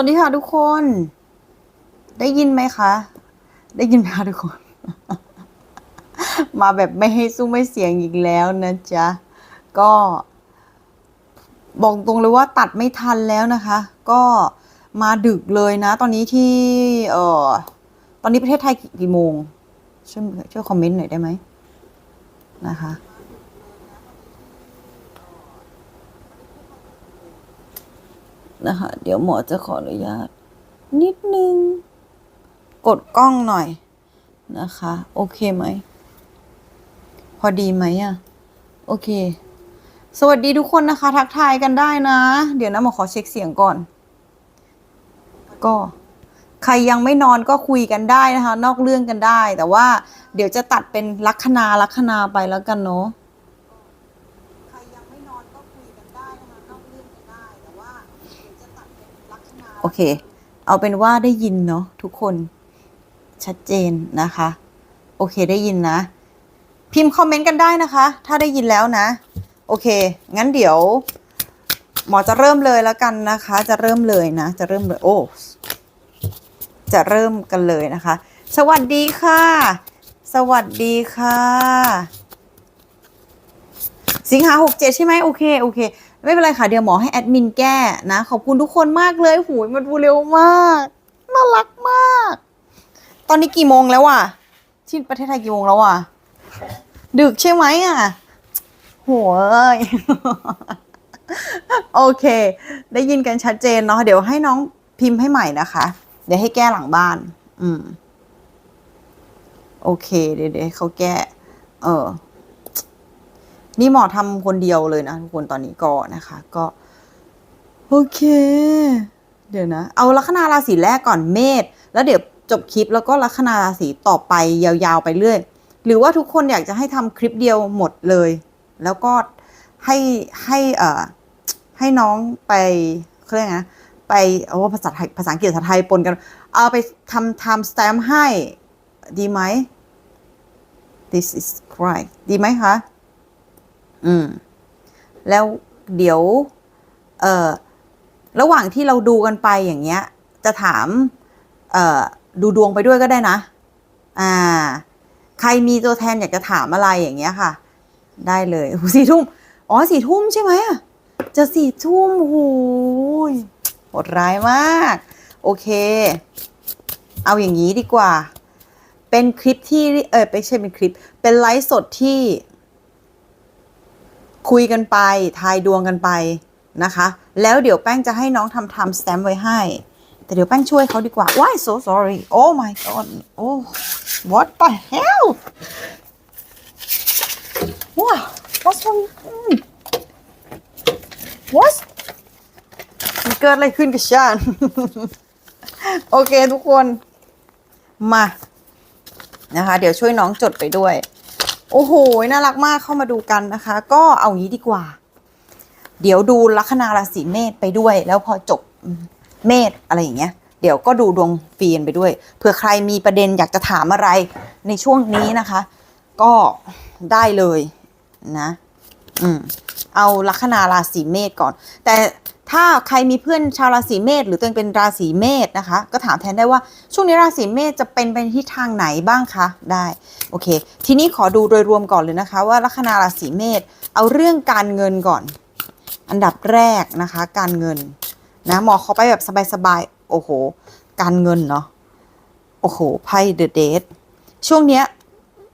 วัสดีค่ะทุกคน ได้ยินไหมคะ ได้ยินไหมคะทุกคน มาแบบไม่ให้สู้ไม่เสียงอีกแล้วนะจ๊ะ ก็ บอกตรงเลยว่าตัดไม่ทันแล้วนะคะ ก็มาดึกเลยนะ ตอนนี้ที่ เอ่อ ตอนนี้ประเทศไทยกี่โมง ช่วยช่วยคอมเมนต์หน่อยได้ไหมนะคะ นะคะ เดี๋ยวหมอจะขออนุญาต นิดนึง กดกล้องหน่อยนะคะ โอเคไหม พอดีไหมอะโอเค สวัสดีทุกคนนะคะ ทักทายกันได้นะ เดี๋ยวนะหมอขอเช็คเสียงก่อน ก็ใครยังไม่นอนก็คุยกันได้นะคะ นอกเรื่องกันได้ แต่ว่าเดี๋ยวจะตัดเป็นลัคนาลัคนาไปแล้วกันเนาะ ใครยังไม่นอนก็คุยกันได้นะคะนอกเรื่องกันได้ แต่ว่าเดี๋ยวจะตัดเป็นลัคนา โอเค เอาเป็นว่าได้ยินเนาะทุกคนชัดเจนนะคะ โอเคได้ยินนะ พิมพ์คอมเมนต์กันได้นะคะ ถ้าได้ยินแล้วนะ โอเค งั้นเดี๋ยว หมอจะเริ่มเลยแล้วกันนะคะ จะเริ่มเลยนะ จะเริ่มเลยโอ้จะเริ่มกันเลยนะคะ สวัสดีค่ะ สวัสดีค่ะ สิงหาหกเจ็ดใช่ไหมโอเค โอเค ไม่เป็นไรค่ะ เดี๋ยวหมอให้แอดมินแก้นะ ขอบคุณทุกคนมากเลยหูยมันดูเร็วมากน่ารักมาก ตอนนี้กี่โมงแล้วอะ ที่ประเทศไทยกี่โมงแล้วอะ ดึกใช่ไหมอะโหยโอเค ได้ยินกันชัดเจนเนาะเดี๋ยวให้น้องพิมพ์ให้ใหม่นะคะ เดี๋ยวให้แก้หลังบ้าน อืม โอเค เดี๋ยวเดี๋ยวเขาแก้ เออ นี่หมอทำคนเดียวเลยนะทุกคนตอนนี้ก็นะคะ ก็ โอเค เดี๋ยวนะ เอาลัคนาราศีแรกก่อนเมษแล้วเดี๋ยวจบคลิปแล้วก็ลัคนาราศีต่อไปยาวๆไปเรื่อย หรือว่าทุกคนอยากจะให้ทำคลิปเดียวหมดเลย แล้วก็ให้ให้เอ่อให้น้องไปเขาเรียกไงนะไปโอ้ภาษาไทยภาษาอังกฤษภาษาไทยปนกัน เอาไปทำ time stamp ให้ ดีไหม this is right ดีไหมคะ อืม แล้วเดี๋ยว เอ่อ ระหว่างที่เราดูกันไปอย่างเงี้ย จะถาม เอ่อ ดูดวงไปด้วยก็ได้นะ อ่า ใครมีตัวแทนอยากจะถามอะไรอย่างเงี้ยค่ะ ได้เลยสี่ทุ่ม อ๋อสี่ทุ่มใช่ไหมอะ จะสี่ทุ่มโอ้โหยโหดร้ายมาก โอเค เอาอย่างนี้ดีกว่า เป็นคลิปที่ เออไม่ใช่เป็นคลิป เป็นไลฟ์สดที่ คุยกันไปทายดวงกันไปนะคะ แล้วเดี๋ยวแป้งจะให้น้องทำ time stamp ไว้ให้ แต่เดี๋ยวแป้งช่วยเขาดีกว่า why so sorry oh my god oh what the hell wow what's wrong what เกิดอะไรขึ้นกับฉัน โอเคทุกคน มา นะคะ เดี๋ยวช่วยน้องจดไปด้วย โอ้โห น่ารักมากเข้ามาดูกันนะคะ ก็เอางี้ดีกว่า เดี๋ยวดูลัคนาราศีเมษไปด้วย แล้วพอจบเมษอะไรอย่างเงี้ย เดี๋ยวก็ดูดวงฟีนไปด้วย เผื่อใครมีประเด็นอยากจะถามอะไรในช่วงนี้นะคะ ก็ได้เลยนะ อืม เอาลัคนาราศีเมษก่อน แต่ ถ้าใครมีเพื่อนชาวราศีเมษหรือตัวเองเป็นราศีเมษนะคะ ก็ถามแทนได้ว่าช่วงนี้ราศีเมษจะเป็นไปในทิศทางไหนบ้างคะได้โอเค ทีนี้ขอดูโดยรวมก่อนเลยนะคะ ว่าลัคนาราศีเมษเอาเรื่องการเงินก่อน อันดับแรกนะคะ การเงินนะหมอเขาไปแบบสบายๆโอ้โห การเงินเนาะโอ้โหไพ่เดอะเดทช่วงเนี้ย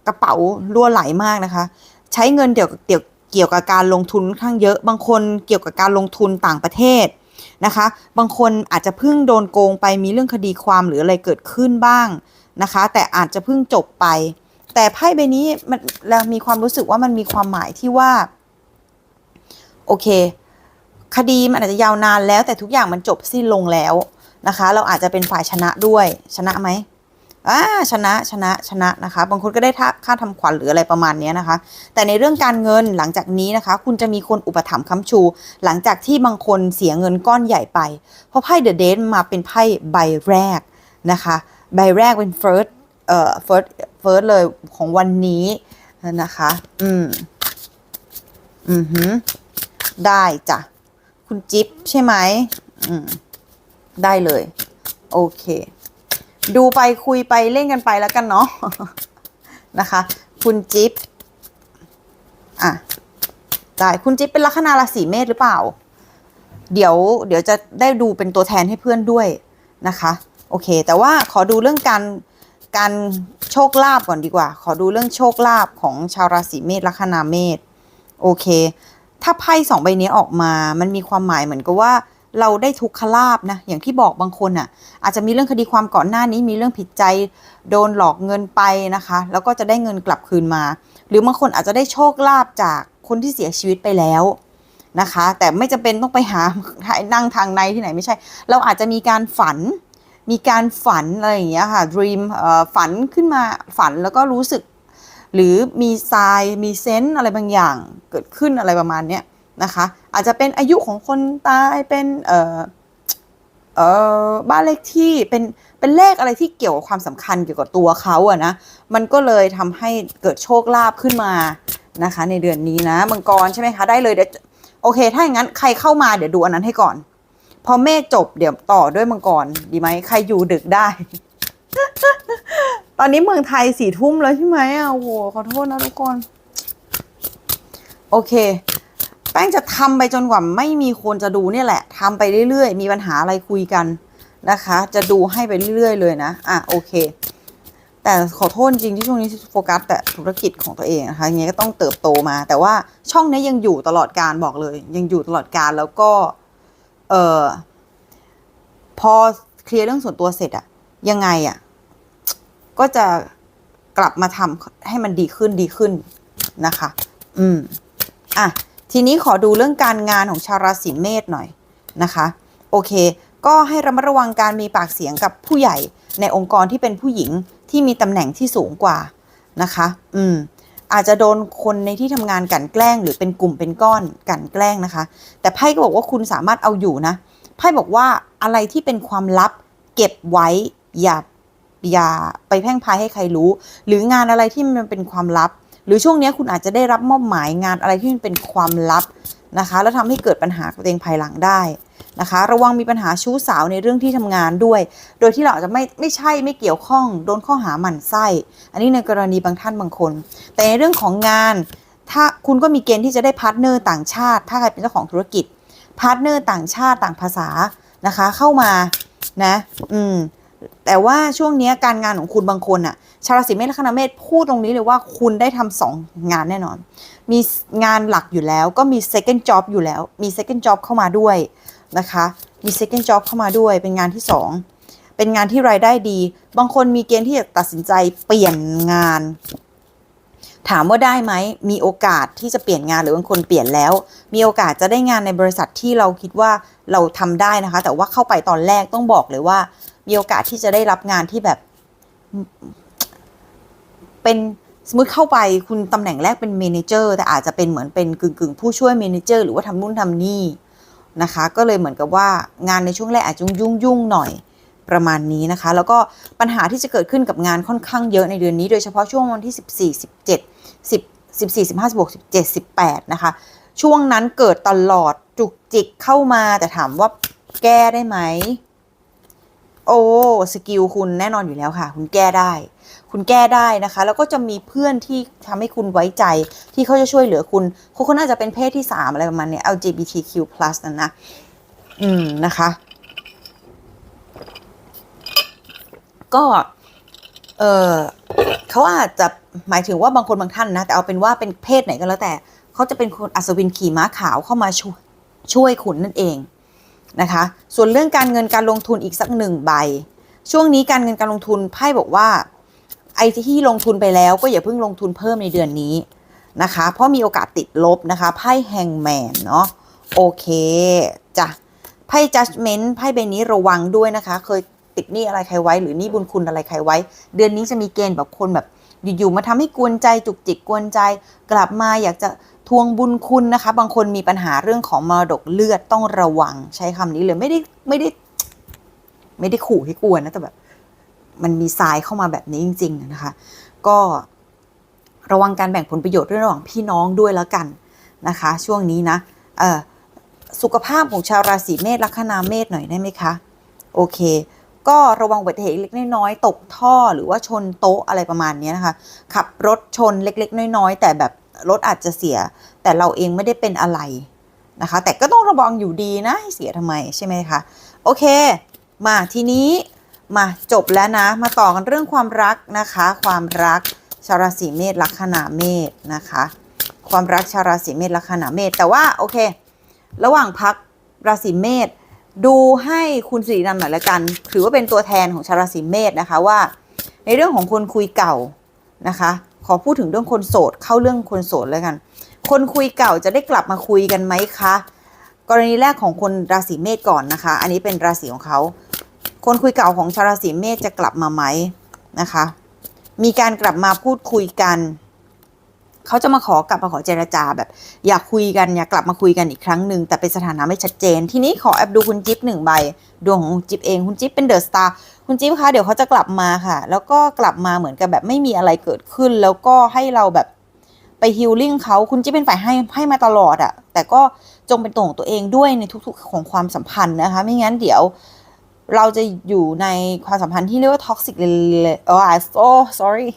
กระเป๋ารั่วไหลมากนะคะ ใช้เงินเกี่ยวเกี่ยว เกี่ยวกับการลงทุนข้างเยอะ บางคนเกี่ยวกับการลงทุนต่างประเทศนะคะ บางคนอาจจะเพิ่งโดนโกงไปมีเรื่องคดีความหรืออะไรเกิดขึ้นบ้างนะคะ แต่อาจจะเพิ่งจบไป แต่ไพ่ใบนี้มันเรามีความรู้สึกว่ามันมีความหมายที่ว่า โอเค คดีมันอาจจะยาวนานแล้ว แต่ทุกอย่างมันจบสิ้นลงแล้วนะคะ เราอาจจะเป็นฝ่ายชนะด้วยชนะไหม อ่าชนะชนะชนะนะคะ บางคนก็ได้ค่าค่าทำขวัญหรืออะไรประมาณนี้นะคะ แต่ในเรื่องการเงินหลังจากนี้นะคะ คุณจะมีคนอุปถัมภ์ค้ำชู หลังจากที่บางคนเสียเงินก้อนใหญ่ไป เพราะไพ่เดอะเดนมาเป็นไพ่ใบแรกนะคะ ใบแรกเป็น first เอ่อ first first เลยของวันนี้นะคะ อืม อือหือ ได้จ้ะ คุณจิ๊บใช่ไหม อืม ได้เลย โอเค ดูไปคุยไปเล่นกันไปแล้วกันเนาะนะคะ คุณจิ๊บอะได้คุณจิ๊บเป็นลัคนาราศีเมษหรือเปล่า เดี๋ยวเดี๋ยวจะได้ดูเป็นตัวแทนให้เพื่อนด้วยนะคะ โอเค แต่ว่าขอดูเรื่องการการโชคลาภก่อนดีกว่า ขอดูเรื่องโชคลาภของชาวราศีเมษลัคนาเมษโอเค ถ้าไพ่สองใบนี้ออกมา มันมีความหมายเหมือนกับว่า เราได้ทุกขลาบนะอย่างที่บอกบางคนอะ อาจจะมีเรื่องคดีความก่อนหน้านี้มีเรื่องผิดใจโดนหลอกเงินไปนะคะ แล้วก็จะได้เงินกลับคืนมา หรือบางคนอาจจะได้โชคลาภจากคนที่เสียชีวิตไปแล้วนะคะ แต่ไม่จำเป็นต้องไปหานั่งทางในที่ไหนไม่ใช่ เราอาจจะมีการฝัน มีการฝันอะไรอย่างเงี้ยค่ะ dream ฝันขึ้นมาฝันแล้วก็รู้สึก หรือมีทรายมีเซนส์อะไรบางอย่างเกิดขึ้นอะไรประมาณเนี้ย นะคะ อาจจะเป็นอายุของคนตายเป็นเอ่อเอ่อบ้านเลขที่เป็นเป็นเลขอะไรที่เกี่ยวกับความสำคัญเกี่ยวกับตัวเขาอะนะมันก็เลยทำให้เกิดโชคลาภขึ้นมานะคะ ในเดือนนี้นะมังกรใช่ไหมคะได้เลยเดี๋ยวโอเค ถ้าอย่างนั้นใครเข้ามาเดี๋ยวดูอันนั้นให้ก่อน พอเมฆจบเดี๋ยวต่อด้วยมังกรดีไหมใครอยู่ดึกได้ ตอนนี้เมืองไทยสี่ทุ่มแล้วใช่ไหมอะโอ้โหขอโทษนะทุกคน โอเค แป้งจะทำไปจนกว่าไม่มีคนจะดูเนี่ยแหละทำไปเรื่อยๆ มีปัญหาอะไรคุยกันนะคะ จะดูให้ไปเรื่อยๆ เลยนะ อะโอเค แต่ขอโทษจริงที่ช่วงนี้โฟกัสแต่ธุรกิจของตัวเองนะคะยังไงก็ต้องเติบโตมา แต่ว่าช่องนี้ยังอยู่ตลอดการบอกเลย ยังอยู่ตลอดการแล้วก็ เออพอเคลียร์เรื่องส่วนตัวเสร็จอะยังไงอะก็จะกลับมาทำให้มันดีขึ้นดีขึ้นนะคะ อืม อะ ทีนี้ขอดูเรื่องการงานของชาวราศีเมษหน่อยนะคะ โอเค ก็ให้ระมัดระวังการมีปากเสียงกับผู้ใหญ่ในองค์กรที่เป็นผู้หญิงที่มีตำแหน่งที่สูงกว่านะคะ อืม อาจจะโดนคนในที่ทำงานกันแกล้ง หรือเป็นกลุ่มเป็นก้อนกันแกล้งนะคะ แต่ไพ่ก็บอกว่าคุณสามารถเอาอยู่นะ ไพ่บอกว่าอะไรที่เป็นความลับเก็บไว้อย่าอย่าไปแพร่งพายให้ใครรู้ หรืองานอะไรที่มันเป็นความลับ หรือช่วงนี้คุณอาจจะได้รับมอบหมายงานอะไรที่มันเป็นความลับนะคะ แล้วทำให้เกิดปัญหากับตัวเองภายหลังได้นะคะ ระวังมีปัญหาชู้สาวในเรื่องที่ทำงานด้วย โดยที่เราอาจจะไม่ไม่ใช่ไม่เกี่ยวข้องโดนข้อหาหมั่นไส้ อันนี้ในกรณีบางท่านบางคน แต่ในเรื่องของงาน ถ้าคุณก็มีเกณฑ์ที่จะได้พาร์ทเนอร์ต่างชาติ ถ้าใครเป็นเจ้าของธุรกิจพาร์ทเนอร์ต่างชาติต่างภาษานะคะเข้ามานะ อืมแต่ว่าช่วงนี้การงานของคุณบางคนอะ ชาวราศีเมษและคณะเมษพูดตรงนี้เลยว่าคุณได้ทำสองงานแน่นอน มีงานหลักอยู่แล้วก็มี second job อยู่แล้ว มี second job เข้ามาด้วยนะคะ มี second job เข้ามาด้วย เป็นงานที่สองเป็นงานที่รายได้ดี บางคนมีเกณฑ์ที่จะตัดสินใจเปลี่ยนงาน ถามว่าได้ไหม มีโอกาสที่จะเปลี่ยนงานหรือบางคนเปลี่ยนแล้ว มีโอกาสจะได้งานในบริษัทที่เราคิดว่าเราทำได้นะคะ แต่ว่าเข้าไปตอนแรกต้องบอกเลยว่า มีโอกาสที่จะได้รับงานที่แบบ เป็นสมมติเข้าไปคุณตำแหน่งแรกเป็นเมนเจอร์แต่อาจจะเป็นเหมือนเป็นกึ่งกึ่งๆผู้ช่วยเมนเจอร์หรือว่าทำนู่นทำนี่นะคะ ก็เลยเหมือนกับว่างานในช่วงแรกอาจจะยุ่งยุ่งๆหน่อยประมาณนี้นะคะ แล้วก็ปัญหาที่จะเกิดขึ้นกับงานค่อนข้างเยอะในเดือนนี้ โดยเฉพาะช่วงวันที่ 14 17 10 14 15 16 17 18นะคะ ช่วงนั้นเกิดตลอดจุกจิกเข้ามาแต่ถามว่าแก้ได้ไหม โอ้สกิลคุณแน่นอนอยู่แล้วค่ะ คุณแก้ได้ คุณแก้ได้นะคะ แล้วก็จะมีเพื่อนที่ทำให้คุณไว้ใจที่เขาจะช่วยเหลือคุณคุณคนน่าจะเป็นเพศที่สามอะไรประมาณเนี้ย LGBTQ+ นั่นนะ อืม นะคะ ก็ เออเขาอาจจะหมายถึงว่าบางคนบางท่านนะ แต่เอาเป็นว่าเป็นเพศไหนก็แล้วแต่เขาจะเป็นคนอัศวินขี่ม้าขาวเข้ามาช่วยช่วยคุณนั่นเองนะคะ ส่วนเรื่องการเงินการลงทุนอีกสักหนึ่งใบ ช่วงนี้การเงินการลงทุนไพ่บอกว่า ไอ้ที่ลงทุนไปแล้วก็อย่าเพิ่งลงทุนเพิ่มในเดือนนี้นะคะ เพราะมีโอกาสติดลบนะคะไพ่แฮงแมนเนาะโอเคจ้ะไพ่ judgment ไพ่ใบนี้ระวังด้วยนะคะ เคยติดหนี้อะไรใครไว้ หรือหนี้บุญคุณอะไรใครไว้ เดือนนี้จะมีเกณฑ์แบบคนแบบอยู่ๆมาทำให้กวนใจจุกจิกกวนใจ กลับมาอยากจะทวงบุญคุณนะคะ บางคนมีปัญหาเรื่องของมรดกเลือดต้องระวังใช้คำนี้เลยไม่ได้ไม่ได้ ไม่ได้ขู่ให้กวนนะแต่แบบ มันมีทรายเข้ามาแบบนี้จริง ๆ นะคะ ก็ระวังการแบ่งผลประโยชน์ระหว่างพี่น้องด้วยแล้วกันนะคะ ช่วงนี้นะเออสุขภาพของชาวราศีเมษลัคนาเมษหน่อยได้ไหมคะ โอเค ก็ระวังอุบัติเหตุเล็กน้อยตกท่อหรือว่าชนโต๊ะอะไรประมาณนี้นะคะ ขับรถชนเล็ก ๆ น้อย ๆ แต่แบบรถอาจจะเสีย แต่เราเองไม่ได้เป็นอะไรนะคะ แต่ก็ต้องระวังอยู่ดีนะให้เสียทำไมใช่ไหมคะ โอเค มาทีนี้ มาจบแล้วนะ มาต่อกันเรื่องความรักนะคะ ความรักชาวราศีเมษลัคนาเมษนะคะ ความรักชาวราศีเมษลัคนาเมษแต่ว่าโอเค ระหว่างพักราศีเมษดูให้คุณสิรินันหน่อยละกัน ถือว่าเป็นตัวแทนของชาวราศีเมษนะคะว่า ในเรื่องของคนคุยเก่านะคะ ขอพูดถึงเรื่องคนโสดเข้าเรื่องคนโสดแล้วกัน คนคุยเก่าจะได้กลับมาคุยกันไหมคะ กรณีแรกของคนราศีเมษก่อนนะคะ อันนี้เป็นราศีของเขา คนคุยเก่าของชาวราศีเมษจะกลับมาไหมนะคะ มีการกลับมาพูดคุยกันเขาจะมาขอกลับมาขอเจรจาแบบ อยากคุยกันอยากกลับมาคุยกันอีกครั้งหนึ่งแต่เป็นสถานะไม่ชัดเจน ทีนี้ขอแอบดูคุณจิ๊บหนึ่งใบดวงของคุณจิ๊บเองคุณจิ๊บเป็นเดอะสตาร์คุณจิ๊บคะเดี๋ยวเขาจะกลับมาค่ะ แล้วก็กลับมาเหมือนกับแบบไม่มีอะไรเกิดขึ้น แล้วก็ให้เราแบบไปฮิลลิ่งเขาคุณจิ๊บเป็นฝ่ายให้ให้มาตลอดอะแต่ก็จงเป็นตัวของตัวเองด้วยในทุกๆของความสัมพันธ์นะคะ ไม่งั้นเดี๋ยว เราจะอยู่ในความสัมพันธ์ที่เรียกว่า toxic rela- อ๋อ oh sorry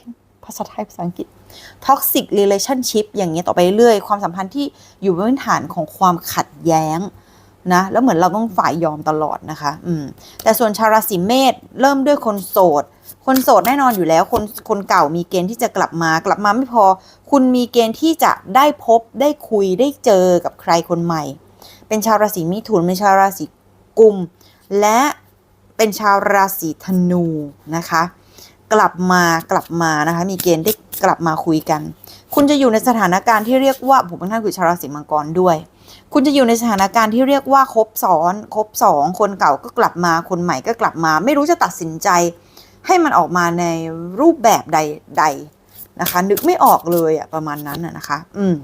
ภาษาไทยภาษาอังกฤษ toxic relationship อย่างเงี้ยต่อไปเรื่อยความสัมพันธ์ที่อยู่บนพื้นฐานของความขัดแย้งนะแล้วเหมือนเราต้องฝ่ายยอมตลอดนะคะอืมแต่ส่วนชาวราศีเมษเริ่มด้วยคนโสด คนโสดแน่นอนอยู่แล้ว คนคนเก่ามีเกณฑ์ที่จะกลับมากลับมาไม่พอ คุณมีเกณฑ์ที่จะได้พบได้คุยได้เจอกับใครคนใหม่ เป็นชาวราศีมิถุนเป็นชาวราศีกุม และ เป็นชาวราศีธนูนะคะ กลับมากลับมานะคะ มีเกณฑ์ได้กลับมาคุยกัน คุณจะอยู่ในสถานการณ์ที่เรียกว่าผมเป็นท่านคือชาวราศีมังกรด้วย คุณจะอยู่ในสถานการณ์ที่เรียกว่าครบซ้อนครบสองคนเก่าก็กลับมาคนใหม่ก็กลับมา ไม่รู้จะตัดสินใจ ให้มันออกมาในรูปแบบใดใดนะคะ นึกไม่ออกเลยอะประมาณนั้นนะคะ อืม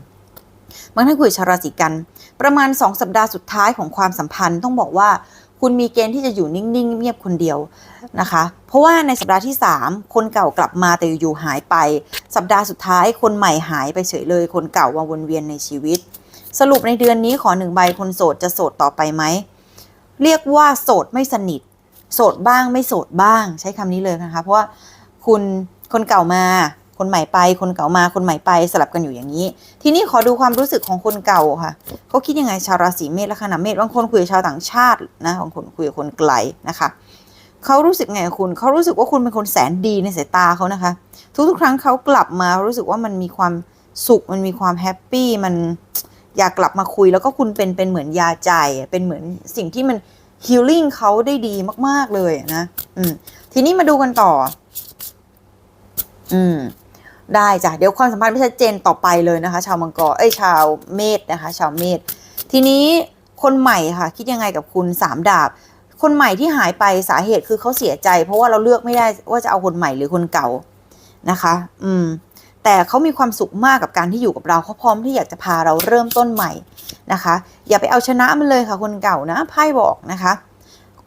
บางท่านคุยชาวราศีกัน ประมาณ 2 สัปดาห์สุดท้ายของความสัมพันธ์ต้องบอกว่า คุณมีเกณฑ์ที่จะอยู่นิ่งๆเงียบคนเดียวนะคะ เพราะว่าในสัปดาห์ที่ 3 คนเก่ากลับมาแต่อยู่ๆหายไป สัปดาห์สุดท้ายคนใหม่หายไปเฉยเลย คนเก่ามาวนเวียนในชีวิต สรุปในเดือนนี้ขอหนึ่งใบคนโสดจะโสดต่อไปไหมเรียกว่าโสดไม่สนิท โสดบ้างไม่โสดบ้าง ใช้คำนี้เลยนะคะ เพราะว่าคุณคนเก่ามา คนใหม่ไป คนเก่ามา คนใหม่ไปสลับกันอยู่อย่างนี้ ทีนี้ขอดูความรู้สึกของคนเก่าค่ะเขาคิดยังไงชาวราศีเมษและขณะเมษบางคนคุยกับชาวต่างชาตินะบางคนคุยกับคนไกลนะคะเขารู้สึกไงกับคุณเขารู้สึกว่าคุณเป็นคนแสนดีในสายตาเขานะคะ ทุกๆครั้งเขากลับมารู้สึกว่ามันมีความสุขมันมีความแฮปปี้มันอยากกลับมาคุยแล้วก็คุณเป็นเป็นเหมือนยาใจเป็นเหมือนสิ่งที่มันฮีลลิ่งเขาได้ดีมาก ๆ เลยนะ อืม ทีนี้มาดูกันต่อ อืม ได้จ้ะเดี๋ยวความสัมพันธ์ไม่ชัดเจนต่อไปเลยนะคะ ชาวมังกรเอ้ยชาวเมษนะคะ ชาวเมษทีนี้คนใหม่ค่ะ คิดยังไงกับคุณสามดาบ คนใหม่ที่หายไปสาเหตุคือเขาเสียใจ เพราะว่าเราเลือกไม่ได้ว่าจะเอาคนใหม่หรือคนเก่านะคะ อืม แต่เขามีความสุขมากกับการที่อยู่กับเราเขาพร้อมที่อยากจะพาเราเริ่มต้นใหม่นะคะ อย่าไปเอาชนะมันเลยค่ะ คนเก่านะไพ่บอกนะคะ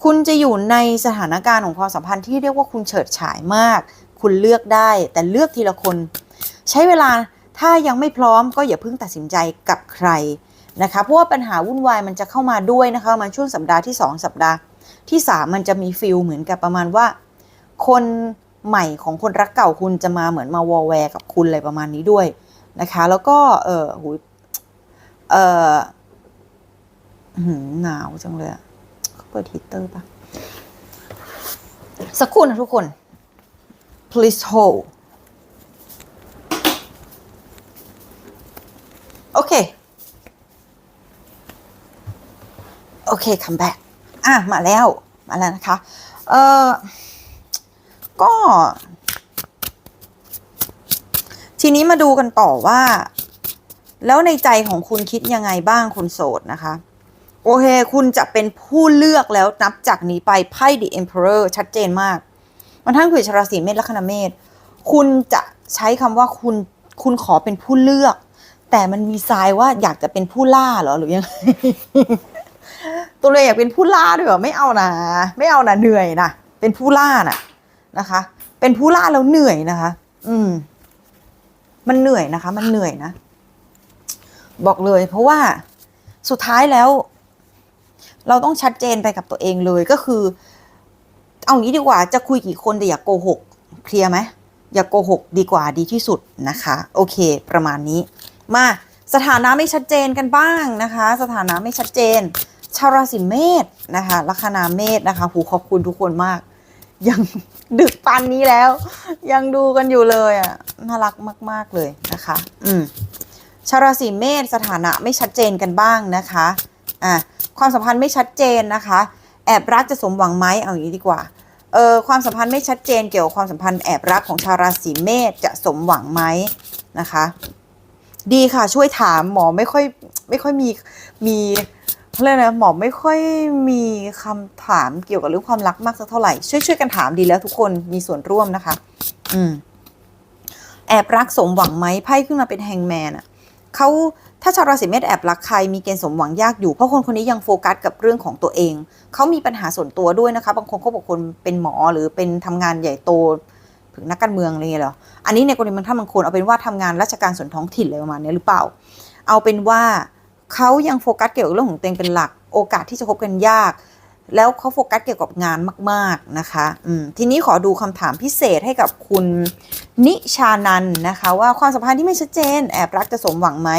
คุณจะอยู่ในสถานการณ์ของความสัมพันธ์ที่เรียกว่าคุณเฉิดฉายมาก คุณเลือกได้ แต่เลือกทีละคน ใช้เวลาถ้ายังไม่พร้อมก็อย่าเพิ่งตัดสินใจกับใครนะคะเพราะว่าปัญหาวุ่นวายมันจะเข้ามาด้วยนะคะมันช่วงสัปดาห์ที่ 2 สัปดาห์ที่ 3 มันจะมีฟิลเหมือนกับประมาณว่า คนใหม่ของคนรักเก่าคุณจะมาเหมือนมาวอลแวร์กับคุณอะไรประมาณนี้ด้วยนะคะ แล้วก็เออหูเออหนาวจังเลยเขาเปิดฮีเตอร์ปะสักครู่นะทุกคน please hold โอเค โอเคคัมแบ็กอะ มาแล้ว มาแล้วนะคะ เออก็ ทีนี้มาดูกันต่อว่า แล้วในใจของคุณคิดยังไงบ้างคนโสดนะคะ โอเค คุณจะเป็นผู้เลือกแล้วนับจากนี้ไปไพ่ The Emperor ชัดเจนมาก มันท่านคือชราศีเมษและคณะเมษคุณจะใช้คำว่าคุณคุณขอเป็นผู้เลือก แต่มันมีทรายว่าอยากจะเป็นผู้ล่าเหรอหรือยังไงตัวเลยอยากเป็นผู้ล่าด้วยเหรอไม่เอานะไม่เอานะเหนื่อยนะเป็นผู้ล่าน่ะนะคะ เป็นผู้ล่าแล้วเหนื่อยนะคะ อืม มันเหนื่อยนะคะ มันเหนื่อยนะบอกเลย เพราะว่าสุดท้ายแล้ว เราต้องชัดเจนไปกับตัวเองเลยก็คือ เอางี้ดีกว่าจะคุยกี่คนแต่อย่าโกหกเคลียร์ไหมอย่าโกหกดีกว่าดีที่สุดนะคะ โอเค ประมาณนี้ มาสถานะไม่ชัดเจนกันบ้างนะคะ สถานะไม่ชัดเจน ชาวราศีเมษนะคะลัคนาเมษนะคะหูขอบคุณทุกคนมาก ยังดึกปันนี้แล้ว ยังดูกันอยู่เลยอะน่ารักมาก ๆเลยนะคะ อืมชาวราศีเมษสถานะไม่ชัดเจนกันบ้างนะคะอะความสัมพันธ์ไม่ชัดเจนนะคะ แอบรักจะสมหวังไหมเอาอย่างนี้ดีกว่า เออความสัมพันธ์ไม่ชัดเจนเกี่ยวกับความสัมพันธ์แอบรักของชาวราศีเมษจะสมหวังไหมนะคะ ดีค่ะช่วยถามหมอไม่ค่อยไม่ค่อยมีมีเขาเรียกนะหมอไม่ค่อยมีคำถามเกี่ยวกับเรื่องความรักมากสักเท่าไหร่ช่วยช่วยกันถามดีแล้วทุกคนมีส่วนร่วมนะคะ อืมแอบรักสมหวังไหมไพ่ขึ้นมาเป็นแฮงแมนอะเขา ถ้าชาวราศีเมษแอบรักใครมีเกณฑ์สมหวังยากอยู่เพราะคนคนนี้ยังโฟกัสกับเรื่องของตัวเอง เขามีปัญหาส่วนตัวด้วยนะคะ บางคนเขาบอกคนเป็นหมอหรือเป็นทำงานใหญ่โตถึงนักการเมืองอะไรเงี้ยเหรออันนี้ในกรณีบางท่านบางคนเอาเป็นว่าทำงานราชการส่วนท้องถิ่นอะไรประมาณนี้หรือเปล่า เอาเป็นว่าเขายังโฟกัสเกี่ยวกับเรื่องของตัวเองเป็นหลัก โอกาสที่จะคบกันยาก แล้วเขาโฟกัสเกี่ยวกับงานมาก ๆนะคะอืมทีนี้ขอดูคำถามพิเศษให้กับคุณนิชานันนะคะ ว่าความสัมพันธ์ที่ไม่ชัดเจน แอบรักจะสมหวังไหม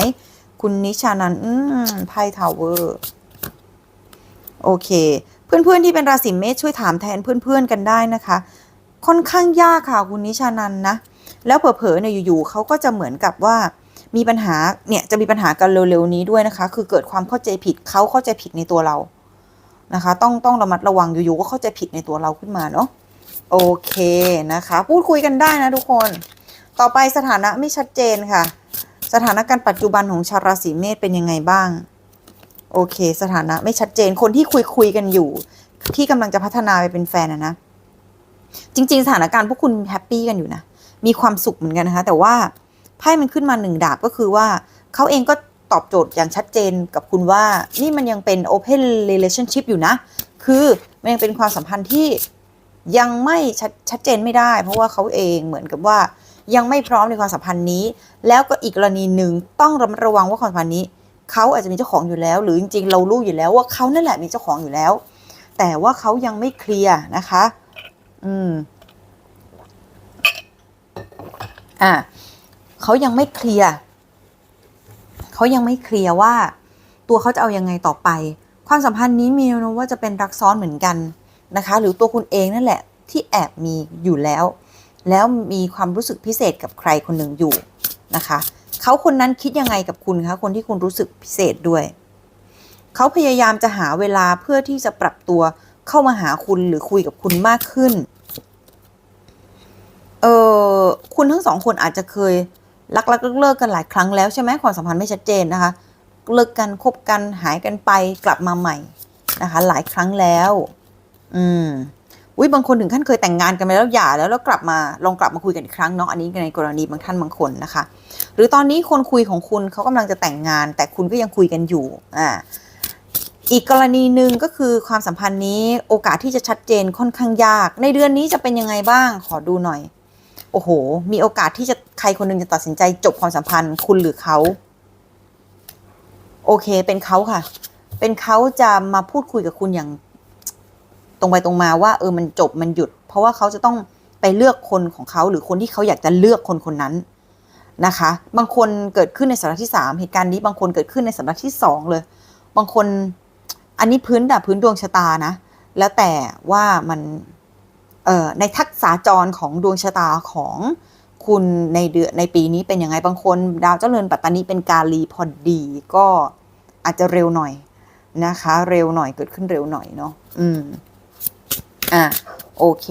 คุณนิชานันอืมไพ่ทาวเวอร์ โอเค เพื่อนๆที่เป็นราศีเมษช่วยถามแทนเพื่อนๆกันได้นะคะ ค่อนข้างยากค่ะคุณนิชานันนะ แล้วเผลอๆเนี่ยอยู่ๆเขาก็จะเหมือนกับว่ามีปัญหาเนี่ยจะมีปัญหากันเร็วๆนี้ด้วยนะคะ คือเกิดความเข้าใจผิดเขาเข้าใจผิดในตัวเรานะคะ ต้องต้องระมัดระวังอยู่ๆก็เข้าใจผิดในตัวเราขึ้นมาเนาะโอเคนะคะ พูดคุยกันได้นะทุกคน ต่อไปสถานะไม่ชัดเจนค่ะ สถานะการปัจจุบันของชาวราศีเมษเป็นยังไงบ้าง โอเค สถานะไม่ชัดเจนคนที่คุยคุยกันอยู่ ที่กำลังจะพัฒนาไปเป็นแฟนอะนะ จริง ๆ สถานการณ์พวกคุณแฮปปี้กันอยู่นะ มีความสุขเหมือนกันนะคะ แต่ว่าไพ่มันขึ้นมาหนึ่งดาบก็คือว่าเขาเองก็ตอบโจทย์อย่างชัดเจนกับคุณว่า นี่มันยังเป็น open relationship อยู่นะ คือมันยังเป็นความสัมพันธ์ที่ยังไม่ชัดชัดเจนไม่ได้ เพราะว่าเขาเองเหมือนกับว่า ยังไม่พร้อมในความสัมพันธ์นี้ แล้วก็อีกกรณีหนึ่งต้องระมัดระวังว่าความสัมพันธ์นี้เขาอาจจะมีเจ้าของอยู่แล้ว หรือจริงๆ เรารู้อยู่แล้วว่าเขานั่นแหละมีเจ้าของอยู่แล้ว แต่ว่าเขายังไม่เคลียร์นะคะ อืมอะเขายังไม่เคลียร์เขายังไม่เคลียร์ว่า ตัวเขาจะเอายังไงต่อไป ความสัมพันธ์นี้มีแนวโน้มว่าจะเป็นรักซ้อนเหมือนกันนะคะ หรือตัวคุณเองนั่นแหละ ที่แอบมีอยู่แล้ว แล้วมีความรู้สึกพิเศษกับใครคนหนึ่งอยู่นะคะเขาคนนั้นคิดยังไงกับคุณคะคนที่คุณรู้สึกพิเศษด้วยเขาพยายามจะหาเวลาเพื่อที่จะปรับตัวเข้ามาหาคุณหรือคุยกับคุณมากขึ้นเออคุณทั้งสองคนอาจจะเคยรักรักเลิกเลิกกันหลายครั้งแล้วใช่ไหมความสัมพันธ์ไม่ชัดเจนนะคะ เลิกกันคบกันหายกันไปกลับมาใหม่นะคะ หลายครั้งแล้ว อืม อุ้ยบางคนถึงขั้นเคยแต่งงานกันไปแล้วหย่าแล้วแล้วกลับมาลองกลับมาคุยกันอีกครั้งเนาะอันนี้ในกรณีบางท่านบางคนนะคะ หรือตอนนี้คนคุยของคุณเขากำลังจะแต่งงาน แต่คุณก็ยังคุยกันอยู่อ่าอีกกรณีหนึ่งก็คือความสัมพันธ์นี้โอกาสที่จะชัดเจนค่อนข้างยาก ในเดือนนี้จะเป็นยังไงบ้างขอดูหน่อย โอ้โห มีโอกาสที่จะใครคนหนึงจะตัดสินใจจบความสัมพันธ์คุณหรือเขา โอเคเป็นเขาค่ะ เป็นเขาจะมาพูดคุยกับคุณอย่าง ตรงไปตรงมาว่าเออมันจบมันหยุด เพราะว่าเขาจะต้องไปเลือกคนของเขาหรือคนที่เขาอยากจะเลือกคนคนนั้นนะคะ บางคนเกิดขึ้นในสัปดาห์ที่สามเหตุการณ์นี้บางคนเกิดขึ้นในสัปดาห์ที่สองเลย บางคนอันนี้พื้นแบบพื้นดวงชะตานะ แล้วแต่ว่ามันในทักษะจรของดวงชะตาของคุณในเดือนในปีนี้เป็นยังไงบางคนดาวเจ้าเรือนปัตตานีเป็นกาลีพอดีก็อาจจะเร็วหน่อยนะคะ เร็วหน่อยเกิดขึ้นเร็วหน่อยเนาะอืม อะโอเค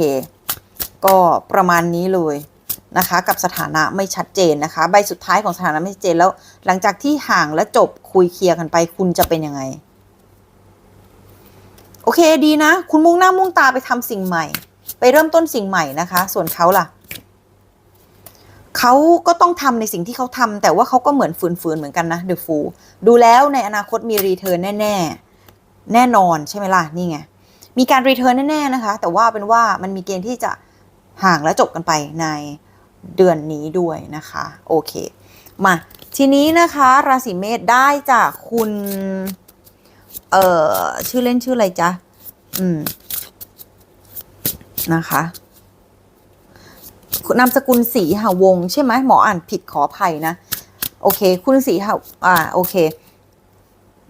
ก็ประมาณนี้เลยนะคะ กับสถานะไม่ชัดเจนนะคะ ใบสุดท้ายของสถานะไม่ชัดเจนแล้ว หลังจากที่ห่างและจบคุยเคลียร์กันไป คุณจะเป็นยังไง โอเคดีนะ คุณมุ่งหน้ามุ่งตาไปทำสิ่งใหม่ ไปเริ่มต้นสิ่งใหม่นะคะ ส่วนเขาล่ะเขาก็ต้องทำในสิ่งที่เขาทำแต่ว่าเขาก็เหมือนฝืนๆเหมือนกันนะเดอะฟูดูแล้วในอนาคตมีรีเทิร์นแน่ ๆ แน่นอนใช่ไหมล่ะนี่ไง มีการรีเทิร์นแน่ๆนะคะ แต่ว่าเป็นว่ามันมีเกณฑ์ที่จะห่างและจบกันไปในเดือนนี้ด้วยนะคะ โอเค มา ทีนี้นะคะ ราศีเมษได้จากคุณ เอ่อ ชื่อเล่นชื่ออะไรจ๊ะ อืม นะคะนามสกุลสีหาวง ใช่ไหมหมออ่านผิดขออภัยนะ โอเค คุณสีหาอ่า โอเค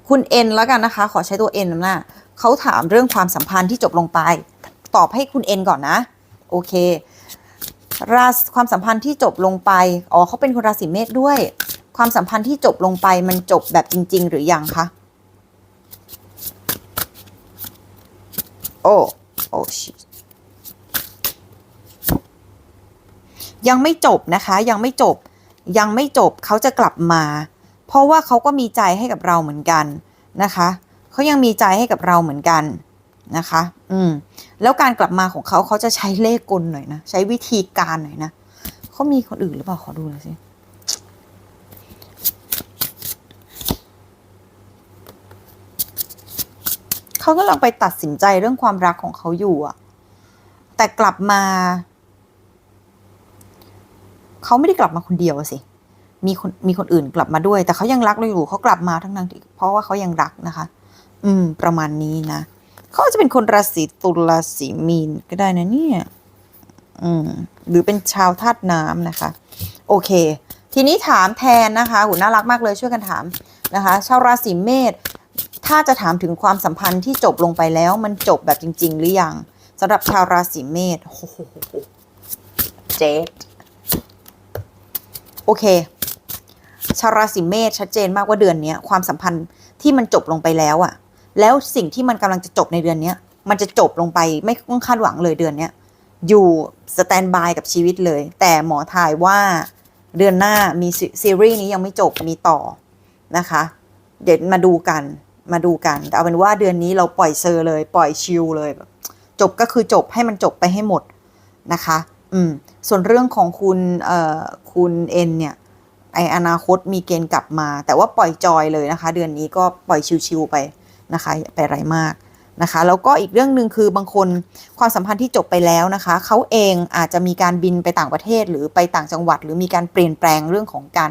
คุณเอ็นแล้วกันนะคะ ขอใช้ตัวเอ็นนำหน้า เขาถามเรื่องความสัมพันธ์ที่จบลงไป ตอบให้คุณเอ็นก่อนนะ โอเค ราศความสัมพันธ์ที่จบลงไป อ๋อเขาเป็นคนราศีเมษด้วย ความสัมพันธ์ที่จบลงไปมันจบแบบจริง ๆ หรือยังคะ โอ้ โอ้ชิยังไม่จบนะคะ ยังไม่จบ ยังไม่จบเขาจะกลับมา เพราะว่าเขาก็มีใจให้กับเราเหมือนกันนะคะ เขายังมีใจให้กับเราเหมือนกันนะคะ อืม แล้วการกลับมาของเขาเขาจะใช้เลขกลหน่อยนะ ใช้วิธีการหน่อยนะเขามีคนอื่นหรือเปล่า ขอดูหน่อยสิ เขากำลังไปตัดสินใจเรื่องความรักของเขาอยู่อะแต่กลับมา เขาไม่ได้กลับมาคนเดียวสิ มีคนมีคนอื่นกลับมาด้วย แต่เขายังรักเราอยู่ เขากลับมาทั้งนั้นที่เพราะว่าเขายังรักนะคะ อืม ประมาณนี้นะเขาอาจจะเป็นคนราศีตุลราศีมีนก็ได้นะเนี่ย อืม หรือเป็นชาวธาตุน้ำนะคะ โอเค ทีนี้ถามแทนนะคะหูน่ารักมากเลยช่วยกันถามนะคะ ชาวราศีเมษถ้าจะถามถึงความสัมพันธ์ที่จบลงไปแล้ว มันจบแบบจริง ๆ หรือยังสำหรับชาวราศีเมษโอ้โหเจ็ดโอเค ชาวราศีเมษชัดเจนมากว่าเดือนเนี้ยความสัมพันธ์ที่มันจบลงไปแล้วอะ แล้วสิ่งที่มันกำลังจะจบในเดือนเนี้ยมันจะจบลงไปไม่ต้องคาดหวังเลยเดือนเนี้ยอยู่สแตนบายกับชีวิตเลย แต่หมอทายว่าเดือนหน้ามีซีรีส์นี้ยังไม่จบมีต่อนะคะ เดี๋ยวมาดูกันมาดูกัน แต่เอาเป็นว่าเดือนนี้เราปล่อยเซอร์เลย ปล่อยชิลเลยแบบจบก็คือจบให้มันจบไปให้หมดนะคะ อืม ส่วนเรื่องของคุณเอ่อคุณเอ็นเนี่ยไออนาคตมีเกณฑ์กลับมา แต่ว่าปล่อยจอยเลยนะคะ เดือนนี้ก็ปล่อยชิวๆไป นะคะอย่าไปอะไรมากนะคะแล้วก็อีกเรื่องหนึ่งคือบางคนความสัมพันธ์ที่จบไปแล้วนะคะเขาเองอาจจะมีการบินไปต่างประเทศหรือไปต่างจังหวัด หรือมีการเปลี่ยนแปลงเรื่องของการ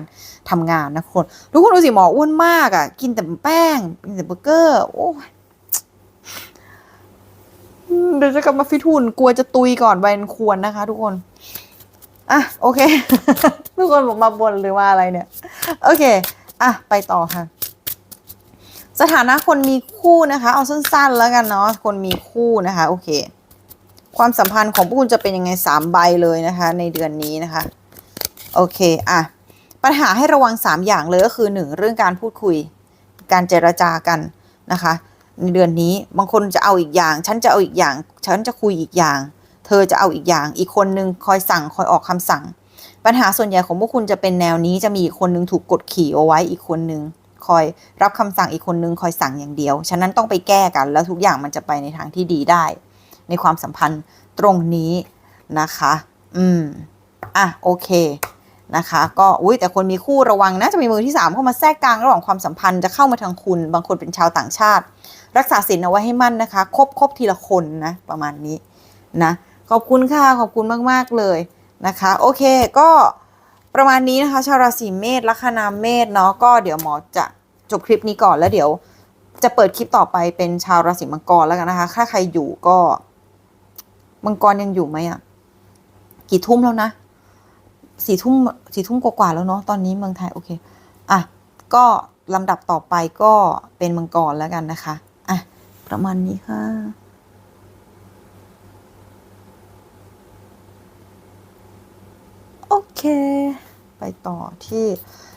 ทำงานนะคนทุกคนดูสิหมออ้วนมากอะ่ะกินแต่แป้งกินแต่เบอร์เกอร์โอ้เดี๋ยวจะกลับมาฟิตุนกลัวจะตุยก่อนวัยอันควรนะคะ ทุกคนอะโอเค ทุกคนบอกมาบนหรือว่าอะไรเนี่ย โอเค อะไปต่อค่ะ สถานะคนมีคู่นะคะ เอาสั้นๆแล้วกันเนาะคนมีคู่นะคะ โอเค ความสัมพันธ์ของพวกคุณจะเป็นยังไงสามใบเลยนะคะ ในเดือนนี้นะคะ โอเคอะปัญหาให้ระวังสามอย่างเลยก็คือหนึ่งเรื่องการพูดคุย การเจรจากันนะคะ ในเดือนนี้บางคนจะเอาอีกอย่าง ฉันจะเอาอีกอย่าง ฉันจะคุยอีกอย่าง เธอจะเอาอีกอย่าง อีกคนนึงคอยสั่งคอยออกคำสั่ง ปัญหาส่วนใหญ่ของพวกคุณจะเป็นแนวนี้จะมีอีกคนนึงถูกกดขี่เอาไว้อีกคนนึง คอยรับคำสั่งอีกคนนึงคอยสั่งอย่างเดียว ฉะนั้นต้องไปแก้กัน แล้วทุกอย่างมันจะไปในทางที่ดีได้ ในความสัมพันธ์ตรงนี้นะคะ อืม อะ โอเค นะคะ ก็ อุ้ยแต่คนมีคู่ระวังนะ จะมีมือที่สามเข้ามาแทรกกลางระหว่างความสัมพันธ์จะเข้ามาทางคุณ บางคนเป็นชาวต่างชาติ รักษาศีลเอาไว้ให้มั่นนะคะ คบคบทีละคนนะ ประมาณนี้นะ ขอบคุณค่ะ ขอบคุณมาก ๆ เลยนะคะ โอเค ก็ประมาณนี้นะคะ ชาวราศีเมษลัคนาเมษเนาะ ก็เดี๋ยวหมอจะ จบคลิปนี้ก่อนแล้วเดี๋ยว จะเปิดคลิปต่อไปเป็นชาวราศีมังกรแล้วกันนะคะ ถ้าใครอยู่ก็มังกรยังอยู่ไหมอะกี่ทุ่มแล้วนะสี่ทุ่มสี่ทุ่มกว่าแล้วเนาะตอนนี้เมืองไทยโอเคอะก็ลำดับต่อไปก็เป็นมังกรแล้วกันนะคะอะประมาณนี้ค่ะโอเค ไปต่อที่